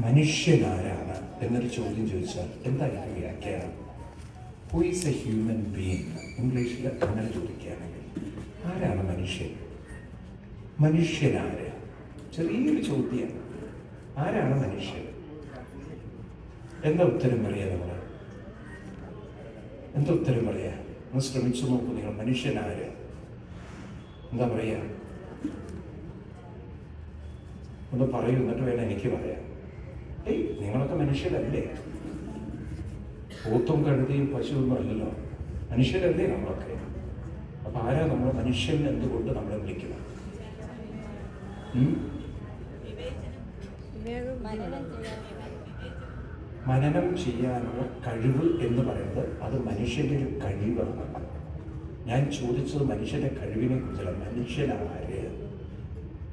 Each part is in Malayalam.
മനുഷ്യനാരാണ് എന്നൊരു ചോദ്യം ചോദിച്ചാൽ എന്തായിരിക്കും വ്യാഖ്യാനം? Who is a human being ഇംഗ്ലീഷിൽ അങ്ങനെ ചോദിക്കുകയാണെങ്കിൽ ആരാണ് മനുഷ്യൻ? മനുഷ്യനാര്? ചെറിയൊരു ചോദ്യം. ആരാണ് മനുഷ്യൻ? എന്താ ഉത്തരം പറയാ നമ്മൾ എന്താ ഉത്തരം പറയാ? ഒന്ന് ശ്രമിച്ചു നോക്കൂ നിങ്ങൾ മനുഷ്യനാര്? എന്താ പറയാ? ഒന്ന് പറയൂ എന്നിട്ട് വേണം എനിക്ക് പറയാം നിങ്ങളൊക്കെ മനുഷ്യരല്ലേ? പോത്തും കഴുതിയും പശുവൊന്നും അല്ലല്ലോ മനുഷ്യരല്ലേ നമ്മളൊക്കെ? അപ്പൊ ആരാ നമ്മൾ മനുഷ്യൻ എന്തുകൊണ്ട് നമ്മളെ വിളിക്കുന്നത്? മനനം ചെയ്യാനുള്ള കഴിവ് എന്ന് പറയുന്നത് അത് മനുഷ്യന്റെ ഒരു കഴിവാണ്. ഞാൻ ചോദിച്ചത് മനുഷ്യന്റെ കഴിവിനെ കുറിച്ചല്ല മനുഷ്യനാര്?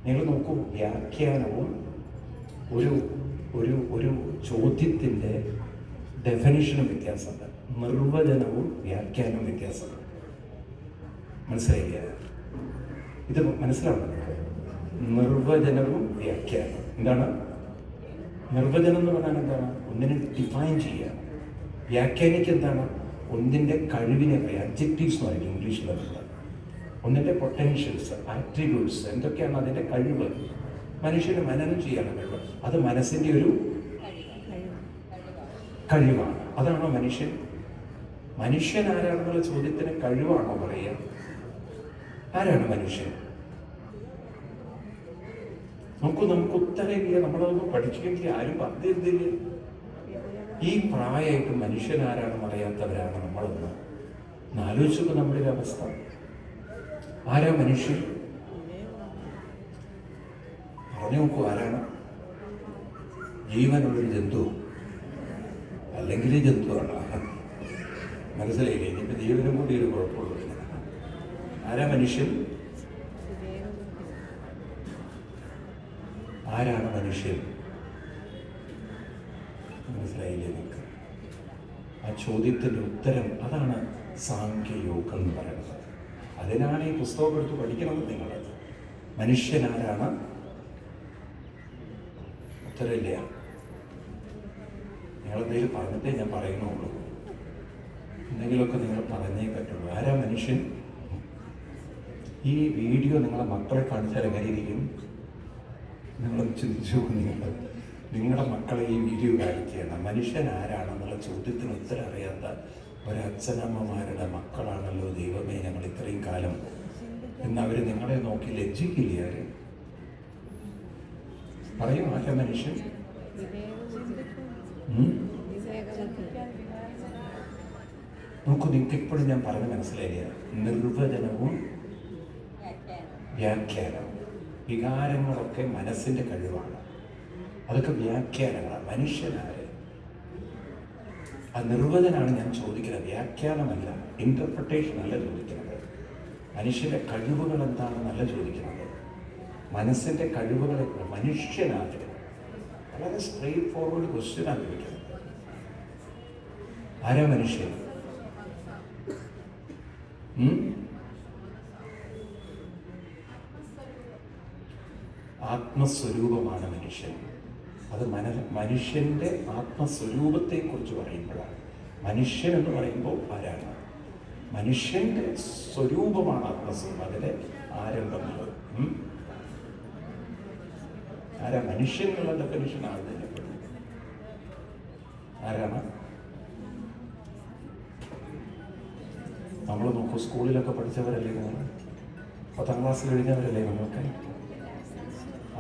നിങ്ങൾ നോക്കൂ വ്യാഖ്യാനവും ഒരു ഒരു ഒരു ചോദ്യത്തിന്റെ ഡെഫിനിഷനും വ്യത്യാസമുണ്ട്. നിർവചനവും വ്യാഖ്യാനവും വ്യത്യാസമുണ്ട്. മനസ്സിലായില്ല? ഇത് മനസ്സിലാവണം നിർവചനവും വ്യാഖ്യാനം എന്താണ്? നിർവചനം എന്ന് പറഞ്ഞാൽ എന്താണ്? ഒന്നിനെ ഡിഫൈൻ ചെയ്യുക. വ്യാഖ്യാനിക്ക് എന്താണ്? ഒന്നിന്റെ കഴിവിനെ പറയാം. അബ്ജക്റ്റീവ്സ് എന്ന് പറയും ഇംഗ്ലീഷിൽ ഒന്നിന്റെ പൊട്ടൻഷ്യൽസ് ആട്രിബ്യൂട്ട്സ് എന്തൊക്കെയാണ് അതിന്റെ കഴിവ്? മനുഷ്യന് മനനം ചെയ്യാൻ കഴിവ് അത് മനസ്സിന്റെ ഒരു കഴിവാണ്. അതാണോ മനുഷ്യൻ? മനുഷ്യൻ ആരാണെന്നുള്ള ചോദ്യത്തിന് കഴിവാണോ പറയുക? ആരാണ് മനുഷ്യൻ? നമുക്ക് നമുക്ക് ഉത്തരമില്ല നമ്മളതൊന്നും പഠിച്ചിട്ടില്ല. ആരും പറഞ്ഞിരുന്നില്ല. ഈ പ്രായമായിട്ട് മനുഷ്യൻ ആരാണെന്ന് അറിയാത്തവരാണ് നമ്മളൊന്ന്. ആലോചിച്ചപ്പോൾ നമ്മുടെ ഒരു അവസ്ഥ. ആരാ മനുഷ്യൻ? പറഞ്ഞു നോക്കൂ ആരാണ്? ജീവനുള്ളൊരു ജന്തു. അല്ലെങ്കിൽ ജന്തുവാണ്. മനസ്സിലായില്ലേ? ഇനിയിപ്പോ ജീവനും കൂടി ഒരു കുഴപ്പമുള്ളൂ. ആരാ മനുഷ്യൻ? ആരാണ് മനുഷ്യൻ? മനസ്സിലായില്ലേ നിങ്ങൾക്ക് ആ ചോദ്യത്തിന്റെ ഉത്തരം അതാണ് സാഖ്യയോഗം എന്ന് പറയുന്നത്. അതിനാണ് ഈ പുസ്തകം എടുത്ത് പഠിക്കണം നിങ്ങൾ മനുഷ്യനാരാണ് ഉത്തരമില്ല നിങ്ങളെന്തെങ്കിലും പറഞ്ഞിട്ടേ ഞാൻ പറയുന്നുള്ളൂ. എന്തെങ്കിലുമൊക്കെ നിങ്ങൾ പറഞ്ഞേ പറ്റുള്ളൂ. ആരാ മനുഷ്യൻ? ഈ വീഡിയോ നിങ്ങളെ മക്കളെ കാണിച്ചാൽ എങ്ങനെയിരിക്കും? നിങ്ങളൊന്ന് ചിന്തിച്ചു നിങ്ങൾ. നിങ്ങളുടെ മക്കളെ ഈ വീഡിയോ കാണിക്കുകയാണ്. മനുഷ്യൻ ആരാണെന്നുള്ള ചോദ്യത്തിന് ഉത്തരം അറിയാത്ത ഒരച്ഛനമ്മമാരുടെ മക്കളാണല്ലോ ദൈവമേ ഞങ്ങൾ ഇത്രയും കാലം. എന്നവർ നിങ്ങളെ നോക്കി ലജ്ജിക്കില്ലേ അവർ? പറയും ആ മനുഷ്യൻ? നോക്കൂ നിങ്ങൾക്ക് എപ്പോഴും ഞാൻ പറഞ്ഞ് മനസ്സിലായില്ല? നിർവചനവും വ്യാഖ്യാനവും. വികാരങ്ങളൊക്കെ മനസ്സിന്റെ കഴിവാണ്. അതൊക്കെ വ്യാഖ്യാനങ്ങളാണ്. മനുഷ്യനായ ആ നിർവചനാണ് ഞാൻ ചോദിക്കുന്നത്. വ്യാഖ്യാനമല്ല ഇന്റർപ്രിട്ടേഷൻ അല്ല ചോദിക്കുന്നത്. മനുഷ്യന്റെ കഴിവുകൾ എന്താണെന്നല്ല ചോദിക്കുന്നത്. മനസ്സിന്റെ കഴിവുകളെ മനുഷ്യനാകരുത്. വളരെ സ്ട്രെയിറ്റ് ഫോർവേഡ് ക്വസ്റ്റ്യനാണ് ചോദിക്കുന്നത്. ആരാ മനുഷ്യൻ? ആത്മസ്വരൂപമാണ് മനുഷ്യൻ. അത് മന മനുഷ്യന്റെ ആത്മസ്വരൂപത്തെക്കുറിച്ച് പറയുമ്പോഴാണ്. മനുഷ്യൻ എന്ന് പറയുമ്പോൾ ആരാണ്? മനുഷ്യന്റെ സ്വരൂപമാണ് ആത്മസ്വരൂപം. അതിന്റെ ആരംഭമുള്ളത്? ആരാ മനുഷ്യൻ എന്നുള്ള ഡെഫിനിഷൻ ആകുന്നതിനെ ആരാണ്? നമ്മൾ നോക്കൂ സ്കൂളിലൊക്കെ പഠിച്ചവരല്ലേ നിങ്ങൾ പത്താം ക്ലാസ് കഴിഞ്ഞവരല്ലേ നിങ്ങൾക്ക്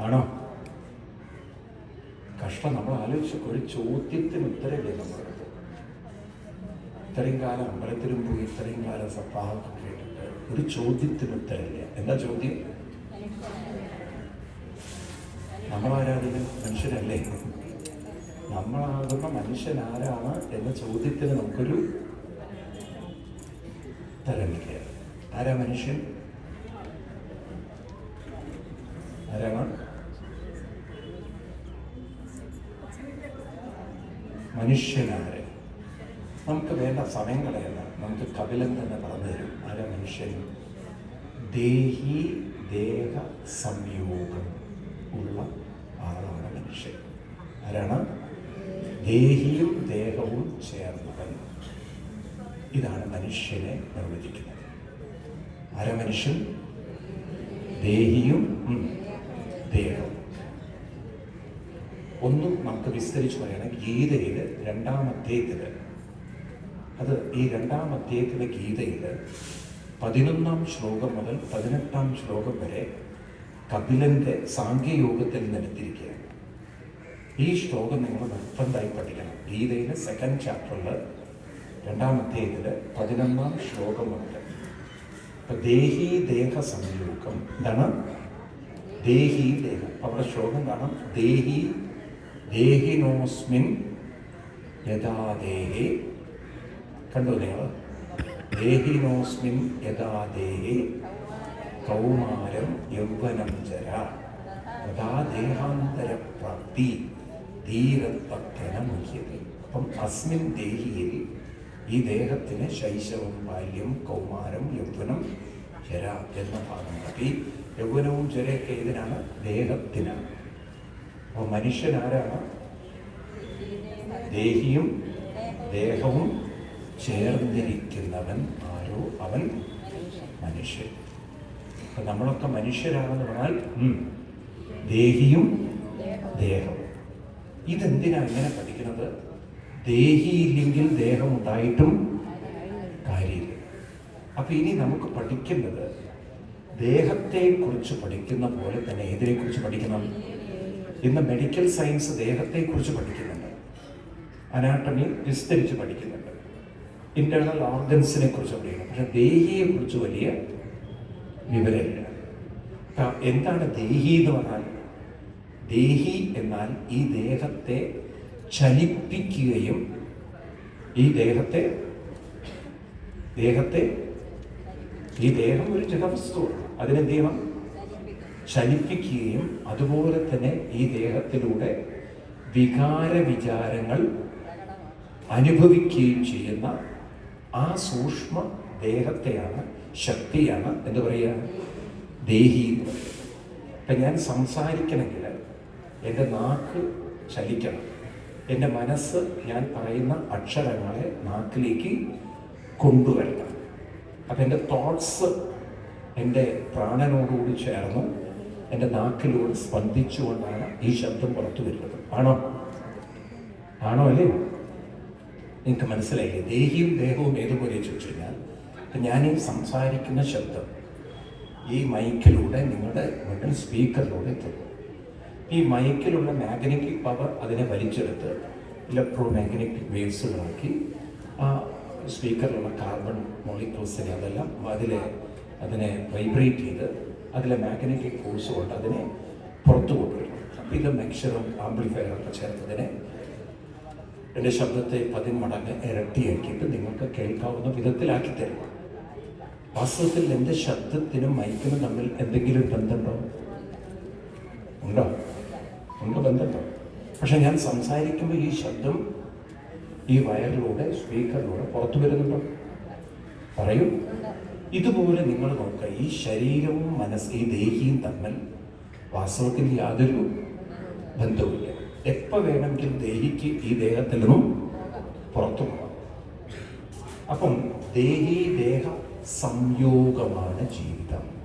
ആണോ? കഷ്ടം. നമ്മൾ ആലോചിച്ചു ഒരു ചോദ്യത്തിന് ഉത്തരവില്ല നമ്മളത് ഇത്രയും കാലം അമ്പലത്തിലും പോയി ഇത്രയും കാലം സപ്താഹമൊക്കെ കേട്ടിട്ട് ഒരു ചോദ്യത്തിന് ഉത്തരവില്ല എന്താ ചോദ്യം? നമ്മൾ ആരാധിക്കുന്ന മനുഷ്യരല്ലേ നമ്മളാകുന്ന മനുഷ്യൻ ആരാണ് എന്ന ചോദ്യത്തിന് നമുക്കൊരു തരം ആരാ മനുഷ്യൻ? ആരാണ്? മനുഷ്യനാര്? നമുക്ക് വേണ്ട സമയം കളയല്ല നമുക്ക് കപിലൻ തന്നെ പറഞ്ഞു തരും. ആരാ മനുഷ്യൻ? ദേഹി ദേഹ സംയോഗം ഉള്ള ആളാണ് മനുഷ്യൻ ആരാണ്? ദേഹിയും ദേഹവും ചേർന്നവൻ. ഇതാണ് മനുഷ്യനെ നിർവചിക്കുന്നത്. ആരാ മനുഷ്യൻ? ദേഹിയും ദേഹവും. ഒന്നും നമുക്ക് വിസ്തരിച്ച് പറയണം ഗീതയിൽ രണ്ടാം അധ്യായത്തിൽ അത് ഈ രണ്ടാം അധ്യായത്തിലെ ഗീതയിൽ പതിനൊന്നാം ശ്ലോകം മുതൽ പതിനെട്ടാം ശ്ലോകം വരെ കപിലന്റെ സാഖ്യയോഗത്തിൽ നിന്നെടുത്തിരിക്കുകയാണ്. ഈ ശ്ലോകം നിങ്ങൾ നിർബന്ധമായി പഠിക്കണം. ഗീതയിലെ സെക്കൻഡ് ചാപ്റ്ററിൽ രണ്ടാം അധ്യായത്തിൽ പതിനൊന്നാം ശ്ലോകം മുതൽ ദേഹി ദേഹ സംയോഗം എന്താണ്? ദേഹി ദേഹം. അവിടെ ശ്ലോകം കാണാം. ദേഹി ദേഹിനോസ്മിൻ യഥാദേഹി കണ്ടു നിങ്ങൾ? ദേഹിനോസ്മിൻ യഥാ ദേഹേ. കൗമാരം യൗവനം ചര അതാ ദേഹാന്തര പ്രാപ്തി ധീരത്വന മുഹ്യത അപ്പം അസ്മിൻ ദേഹിയിൽ ഈ ദേഹത്തിന് ശൈശവം ബാല്യം കൗമാരം യൗവനം ചര എന്ന ഭാഗം ഈ യൗവനവും ചരയൊക്കെ ഇതിനാണ് ദേഹത്തിനാണ്. അപ്പോൾ മനുഷ്യൻ ആരാണ് ദേഹിയും ദേഹവും ചേർന്നിരിക്കുന്നവൻ ആരോ? അവൻ മനുഷ്യൻ. അപ്പൊ നമ്മളൊക്കെ മനുഷ്യരാണെന്ന് പറഞ്ഞാൽ ദേഹിയും ദേഹവും ഇതെന്തിനാ ഇങ്ങനെ പഠിക്കുന്നത്? ദേഹിയില്ലെങ്കിൽ ദേഹം ഉണ്ടായിട്ടും കാര്യമില്ല. അപ്പൊ ഇനി നമുക്ക് പഠിക്കുന്നത് ദേഹത്തെ കുറിച്ച് പഠിക്കുന്ന പോലെ തന്നെ ഏതിനെ കുറിച്ച് പഠിക്കണം? ഇന്ന് മെഡിക്കൽ സയൻസ് ദേഹത്തെ കുറിച്ച് പഠിക്കുന്നുണ്ട്. അനാട്ടമി വിസ്തരിച്ച് പഠിക്കുന്നുണ്ട്. ഇന്റേണൽ ഓർഗൻസിനെ കുറിച്ച് പഠിക്കണം. പക്ഷെ ദേഹിയെ കുറിച്ച് വലിയ വിവരമില്ല. എന്താണ് ദേഹി എന്ന് പറഞ്ഞാൽ? ദേഹി എന്നാൽ ഈ ദേഹത്തെ ചലിപ്പിക്കുകയും ഈ ദേഹത്തെ ദേഹത്തെ ഈ ദേഹം ഒരു ജഡവസ്തുവാണ് അതിനെ ദൈവം ചലിപ്പിക്കുകയും അതുപോലെ തന്നെ ഈ ദേഹത്തിലൂടെ വികാര വിചാരങ്ങൾ അനുഭവിക്കുകയും ചെയ്യുന്ന ആ സൂക്ഷ്മ ദേഹത്തെയാണ് ശക്തിയാണ്. എന്താ പറയുക ദേഹി. എന്ന് പറയുന്നത് അപ്പം ഞാൻ സംസാരിക്കണമെങ്കിൽ എന്റെ നാക്ക് ചലിക്കണം. എന്റെ മനസ്സ് ഞാൻ പറയുന്ന അക്ഷരങ്ങളെ നാക്കിലേക്ക് കൊണ്ടുവരണം. അപ്പം എന്റെ തോട്ട്സ് എന്റെ പ്രാണനോടുകൂടി ചേർന്നു എന്റെ നാക്കിലൂടെ സ്പന്ദിച്ചുകൊണ്ടാണ് ഈ ശബ്ദം പുറത്തു വരുന്നത്. ആണോ? ആണോ അല്ലേ? നിങ്ങൾക്ക് മനസ്സിലായില്ലേ? ദേഹിയും ദേഹവും ഏതുപോലെ ചോദിച്ചു കഴിഞ്ഞാൽ ഈ സംസാരിക്കുന്ന ശബ്ദം ഈ മൈക്കിലൂടെ നിങ്ങളുടെ വീട്ടിൽ സ്പീക്കറിലൂടെ എത്തുന്നു ഈ മൈക്കിലുള്ള മാഗ്നറ്റിക് പവർ അതിനെ വലിച്ചെടുത്ത് ഇലക്ട്രോ മാഗ്നറ്റിക് വേവ്സുകളാക്കി ആ സ്പീക്കറിലുള്ള കാർബൺ മോളിക്യൂൾസിനെ അതെല്ലാം അതിലെ അതിനെ വൈബ്രേറ്റ് ചെയ്ത് അതിലെ മാഗ്നറ്റിക് ഫോഴ്സ് കൊണ്ട് അതിനെ പുറത്തു കൊണ്ടുവരും അപ്പം ഇത് മിക്സറും ആംപ്ലിഫയറൊക്കെ ചേർത്തതിനെ എന്റെ ശബ്ദത്തെ പതിമടങ്ങ് ഇരട്ടിയാക്കിയിട്ട് നിങ്ങൾക്ക് കേൾക്കാവുന്ന വിധത്തിലാക്കി തരും. വാസ്തവത്തിൽ എന്റെ ശബ്ദത്തിനും മയക്കിനും തമ്മിൽ എന്തെങ്കിലും ബന്ധമുണ്ടോ? ഉണ്ടോ? ഉണ്ട് ബന്ധമുണ്ടോ? പക്ഷെ ഞാൻ സംസാരിക്കുമ്പോൾ ഈ ശബ്ദം ഈ വയറിലൂടെ സ്പീക്കറിലൂടെ പുറത്തു വരുന്നുണ്ടോ? പറയൂ. ഇതുപോലെ നിങ്ങൾ നോക്കുക. ഈ ശരീരവും മനസ്സ് ഈ ദേഹിയും തമ്മിൽ വാസ്തവത്തിൽ യാതൊരു ബന്ധവുമില്ല. എപ്പോൾ വേണമെങ്കിലും ദേഹിക്ക് ഈ ദേഹത്തിൽ നിന്നും പുറത്തു പോകാം. അപ്പം ദേഹി ദേഹ സംയോഗമാണ് ജീവിതം.